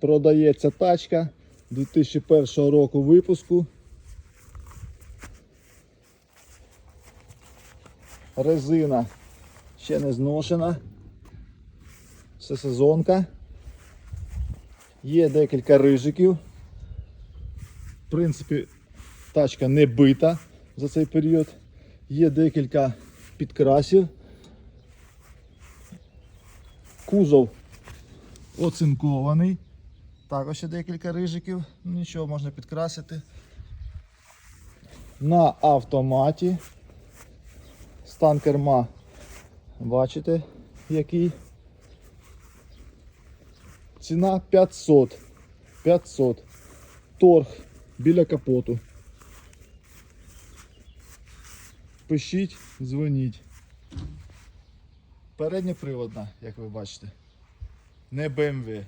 Продається тачка 2001 року випуску. Резина ще не зношена. Все сезонка. Є декілька рижиків. В принципі, тачка не бита за цей період. Є декілька підкрасів. Кузов оцинкований. Також ще декілька рижиків. Нічого можна підкрасити. На автоматі. Стан керма. Бачите, який. Ціна 500. 500. Торг біля капоту. Пишіть, дзвоніть. Передньоприводна, як ви бачите. Не BMW.